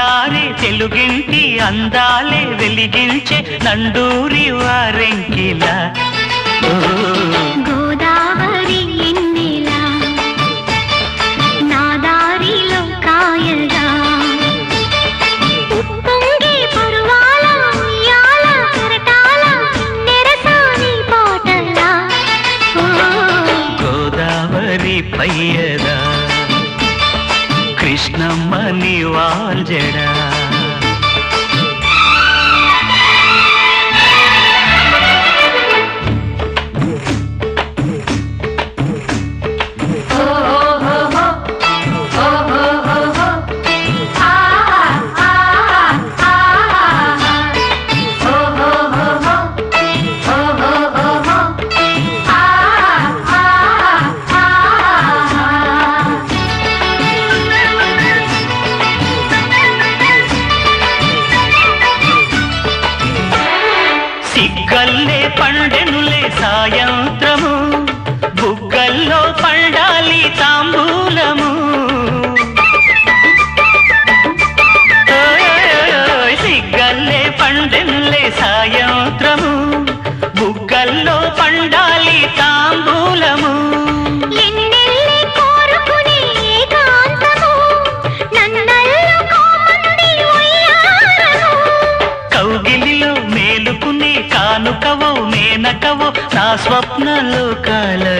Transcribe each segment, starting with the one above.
నిండారే తెలుగింటి అందాలే వెలిగించే నండూరి వారెంకిలా వాల్జడా సిగ్గల్లే పండెనులే సాయంత్రము. బుగ్గల్లో పండాలి తాంబూలము. ఓయ్ సిగ్గల్లే పండెనులే సాయంత్రము. బుగ్గల్లో పండాలి తాంబూలము. నా స్వప్నలో కాలలు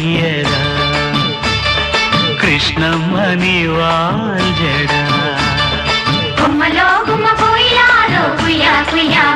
తీయరా పయ్యదా కృష్ణమ్మ వాల్జడా కుయ్యా